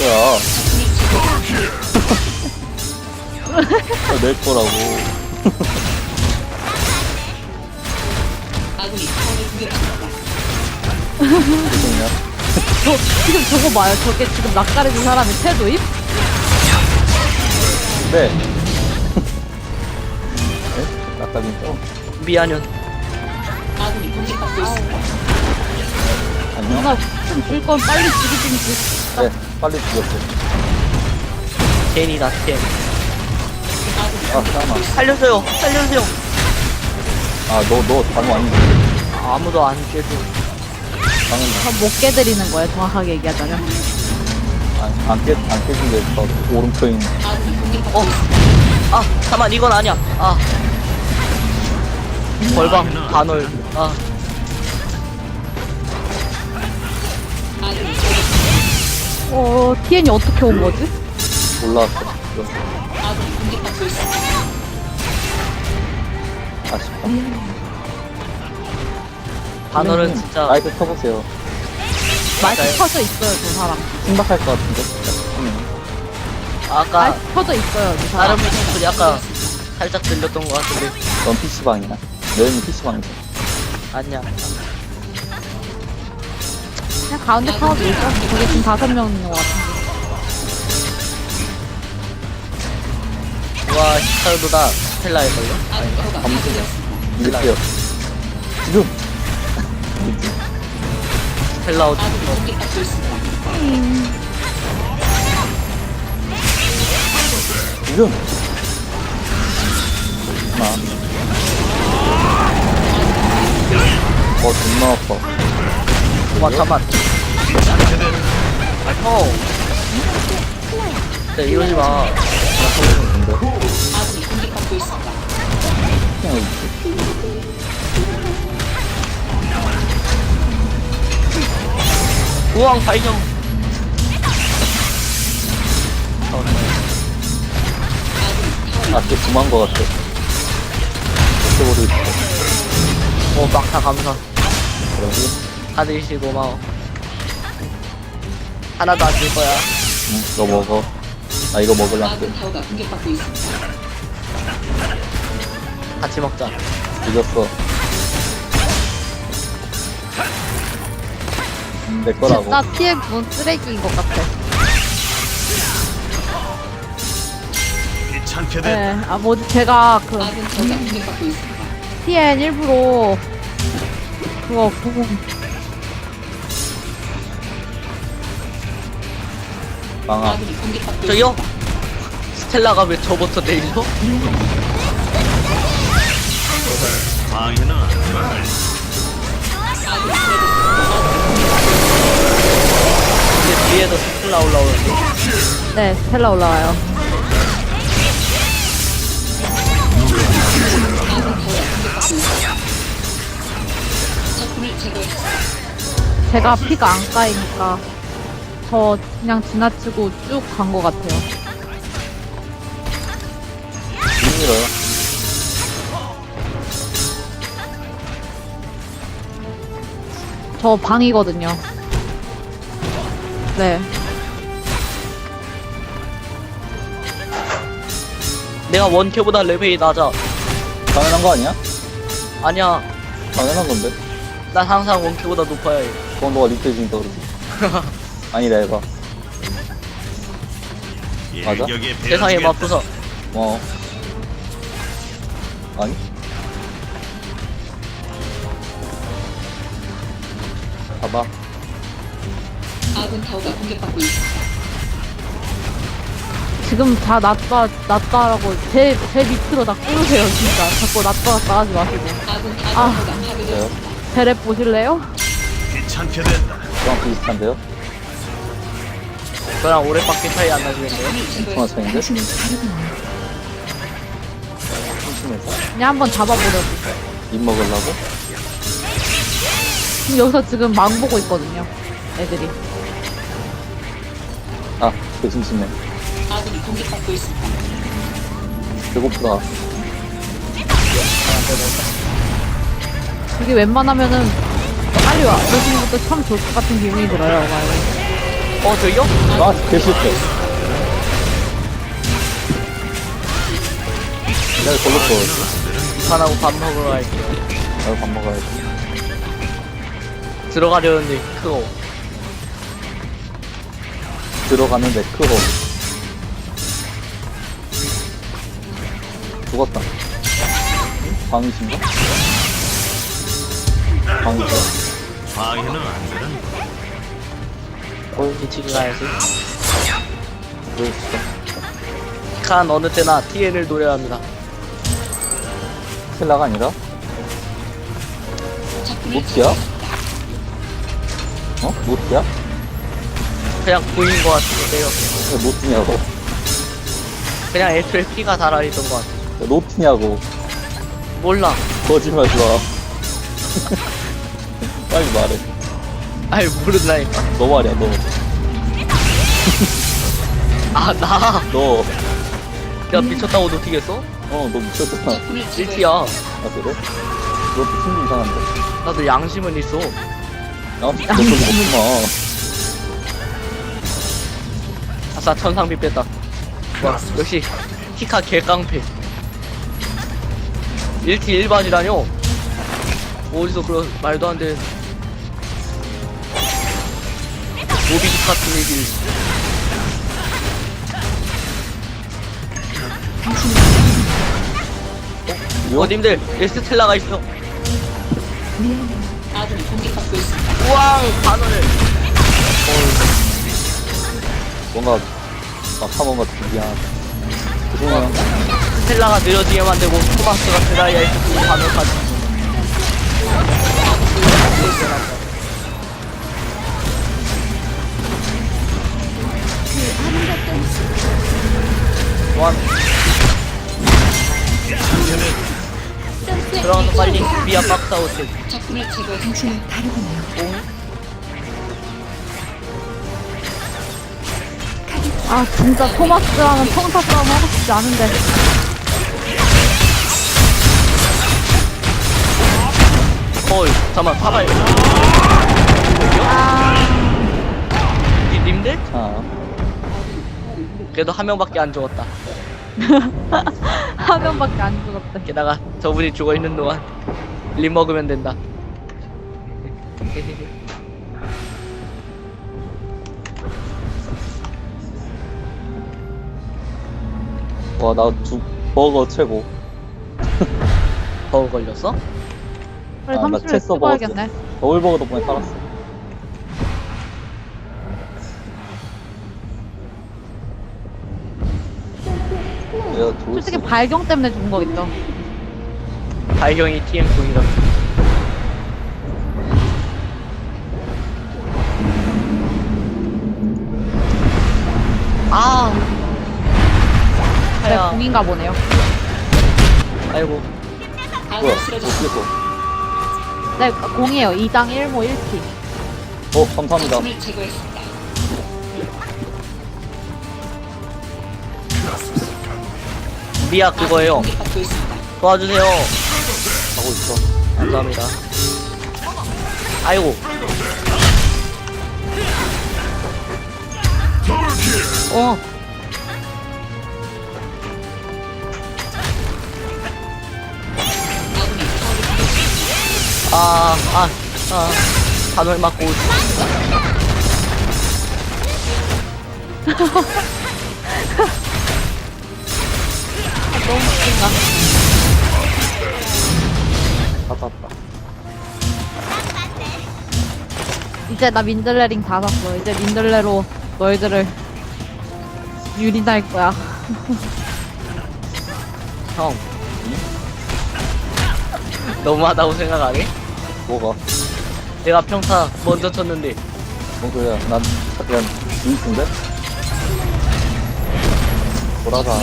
거야. 아, 내 거라고. 죄송해요. 저, 지금 저거 봐요. 저게 지금 낯가리는 사람이 태도임? 네. 네? 낯가리죠? 미안연. 안녕? 누나 좀줄 건 빨리 죽이든지. 네, 빨리 죽였어요. 젠이다, 젠. 아, 잠깐만. 살려줘요, 살려주세요. 아, 너, 너 단어 아닌데. 아무도 안 깨도. 방은 저못 깨드리는 거예요. 정확하게 얘기하자면. 안, 안 깨, 안 깨진 게더 오른편인. 어. 아, 잠깐만, 이건 아니야. 아. 벌방, 반월. 아. 어, TN이 어떻게 온 거지? 올라왔어. 아쉽다. 반월은 선생님, 진짜. 마이크 켜보세요. 마이크. 켜져 있어요. 저 사람. 심박할 것 같은데? 음. 아까 마이크 켜져 있어요. 저 사람. 다른 분들이 아까 살짝 들렸던 것 같은데. 넌 PC방이야. 너희는 PC방이죠. 아니야. 그냥 가운데 타워 밀죠. 거기 지금 다섯 명 있는 것 같은데. 와, 히카르도다 스텔라일걸요? 아닌가? 감수죠. 이럴게요. 지금! 스텔라 어디 지금! 하나. 어, 존나 아파. 와, 잠깐만. 아, 형. 네, 이러지 마. 우왕 발정. 아, 또 dum한 거 같아. 어떻게 있어. 어, 막타 감사. 그러고, 다들 씨 고마워. 하나도 안 줄 거야. 응, 너 먹어. 나 이거 먹을란데. 같이 먹자. 늦었어. 음, 내 거라고. 진짜 TN 분 쓰레기인 것 같아. 귀찮게 된 네. 아, 뭐지, 제가 그, TN 일부러 그거 보고 망아. 저기요? 스텔라가 왜 저부터? 방해는 근데 뒤에도 스텔라 올라오는데. 네, 스텔라 올라와요. 제가 피가 안 까이니까 저 그냥 지나치고 쭉 간 것 같아요. 힘들어요. 저 방이거든요. 네. 내가 원캐보다 레벨이 낮아. 당연한 거 아니야? 아니야. 당연한 건데. 난 항상 원캐보다 높아야 해. 그건 너가 리프레진다 그러지. 아니다 해봐. 맞아? 일격에 세상에 배워주겠다. 맛부서. 어. 아니? 봐봐. 아군 타워가 공격받고 있습니다. 지금 다 낫다, 낫다라고 제, 제 밑으로 다 꾸르세요, 진짜. 자꾸 낫다, 낫다 하지 마시고. 아군 아. 타워가 그래요? 파괴되었습니다. 베레 보실래요? 귀찮게 된다. 그랑 비슷한데요? 저랑 오래밖에 차이 안? 엄청난 차이인데? 심심해서? 그냥 한번 잡아보려고. 입 먹으려고? 지금 여기서 지금 망 보고 있거든요. 애들이. 아, 개 심심해. 아군이 공격받고 있습니다. 배고프다. 이게 웬만하면은 빨리 와. 그러시는 것도 참 좋을 것 같은 기분이 들어요. 막. 어, 저기요? 아, 개실패. 내가 걸로 써야지. 이판하고 밥 먹으러 갈게요. 나도 밥 먹어야지. 들어가려는데, 그거. 들어가는데 크호. 죽었다. 방이신가? 방이죠? 방해는 안 된다. 헐, 뒤치기 가야지. 그랬어. 칸 어느 때나 TN을 노래합니다. 스텔라가 아니라? 적군을 노티야? 어? 노티야? 그냥 보인 것 같은데요. 왜 노티냐고. 그냥 애초에 피가 달아있던 것 같아. 왜 노티냐고. 몰라. 거짓말 지 마. 빨리 말해. 아이, 모른다니까. 너 말이야, 너. 아, 나. 너. 내가 미쳤다고? 어, 너 미쳤잖아. 적군을 제거했습니다. 일티야. 아, 그래? 그것도 충분히 이상한데. 나도 양심은 있어. 야, 진짜 소리 먹지 마. 아싸, 천상비 뺐다. 와, 역시, 키카 개깡패. 1티 1반이라뇨? 어디서 그런 말도 안 되는. 모비기 같은 얘기를. 이거? 어, 님들, 에스텔라가 있어. 아군이 공격받고 있습니다. 우왕, 반원을. 뭔가, 막 사본 것 같은 미안. 죄송해요. 스텔라가 느려지게 만들고, 토마스가 드라이아에 듣고 반원까지. 원. 들어가서 빨리 미아 해. 적군을 제거했습니다. 아 진짜 토마스랑은 평타 싸움 하고 싶지 않은데 헐, 잠깐만, 사발. 이 님들? 자, 그래도 한 명밖에 안 죽었다. 한 명밖에 안 죽었대 게다가 저분이 죽어 있는 동안 립 먹으면 된다. 와, 나 두, 버거 최고. 버그 걸렸어? 빨리 아, 나 30일 채써 찍어야겠네 더울버거 덕분에 살았어. 내가 좋을 솔직히 수- 발경 때문에 죽은 거겠죠 발경이 TM 중이라. 아. 내 하야. 공인가 보네요 아이고. 뭐야, 네 공이에요 2당 1모 1티 어, 감사합니다. 제거했습니다. 미아 그거예요. 도와주세요. 하고 있어. 감사합니다. 아이고. 어. 아, 아, 아. 단을 맞고. 너무 웃긴다 받았다. 이제 나 민들레링 다 샀어 이제 민들레로 너희들을 유린할 거야 형. 너무하다고 생각 안 해? 뭐가? 내가 평타 먼저 쳤는데 뭔 소리야? 난 그냥 루이스인데? 돌아가.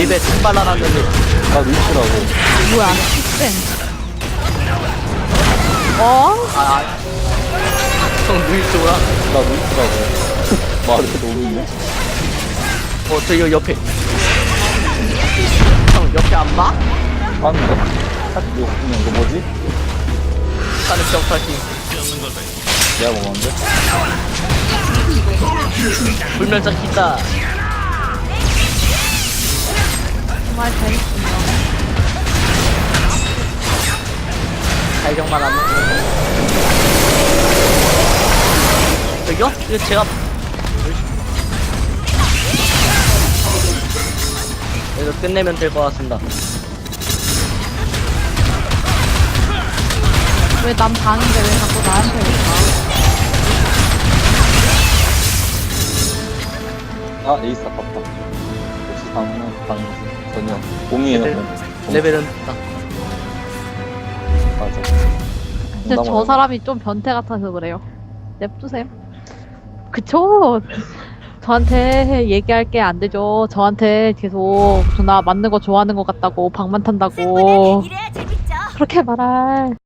입에 침 발라놨는데 나 루이스라고. 뭐야 어? 아, 아. 형 누이 쪽으로 나 루이스라고. 말을 너무 있네. 어 저기 옆에 형 옆에 안 봐? 봤는데? 딱 이거, 그냥 이거 뭐지? 걸 봐. 내가 먹었는데? 불멸자 키다. 정말 재밌군요. 발경만 하면. 저기요? 이거 제가. 이거 끝내면 될 것 같습니다. 왜남 방인데 왜 자꾸 나한테 올까? 아 에이스 아깝다 역시 방은 방전 혀 공이에요 레벨- 공. 레벨은 딱. 맞아 근데 저 농담을 사람이 좀 변태 같아서 그래요. 냅두세요. 그쵸? 저한테 얘기할 게 안 되죠. 저한테 계속 존나 맞는 거 좋아하는 것 같다고 방만 탄다고 이래야 재밌죠. 그렇게 말할